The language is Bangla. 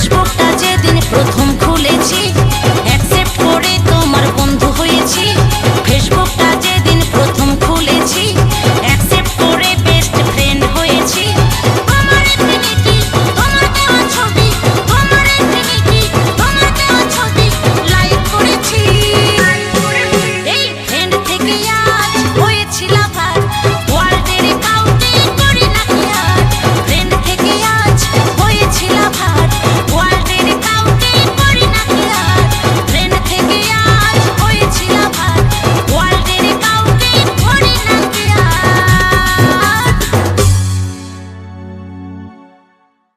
ফেসবুকটা যেদিন প্রথম খুলেছি